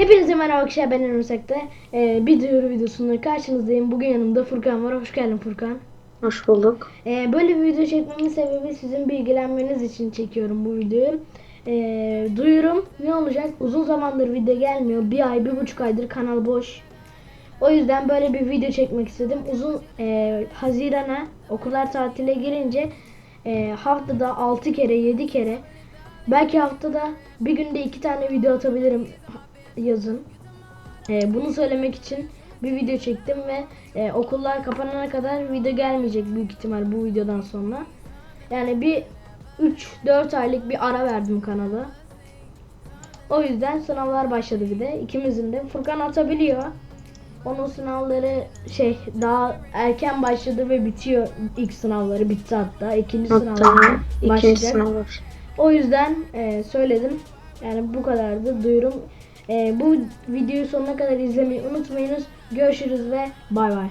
Hepinize merhaba arkadaşlar ben Emre Sekte. Ee, bir duyuru videosunda karşınızdayım. Bugün yanımda Furkan var. Hoş geldin Furkan. Hoş bulduk. Ee, böyle bir video çekmemin sebebi sizin bilgilenmeniz için çekiyorum bu videoyu. Ee, duyurum ne olacak? Uzun zamandır video gelmiyor. Bir ay, bir buçuk aydır kanal boş. O yüzden böyle bir video çekmek istedim. Uzun e, Haziran'a okullar tatile girince e, haftada 6 kere 7 kere belki haftada bir günde 2 tane video atabilirim yazın. E, bunu söylemek için bir video çektim ve e, okullar kapanana kadar video gelmeyecek büyük ihtimal bu videodan sonra. Yani bir 3-4 aylık bir ara verdim kanala. O yüzden sınavlar başladı bir de. İkimizin de. Furkan atabiliyor. Onun sınavları şey daha erken başladı ve bitiyor. İlk sınavları bitti hatta. İkinci Hatta sınavları ikinci başlayacak. sınav var. O yüzden e, söyledim. Yani bu kadardı duyurum. E, bu videoyu sonuna kadar izlemeyi unutmayınız. Görüşürüz ve bay bay.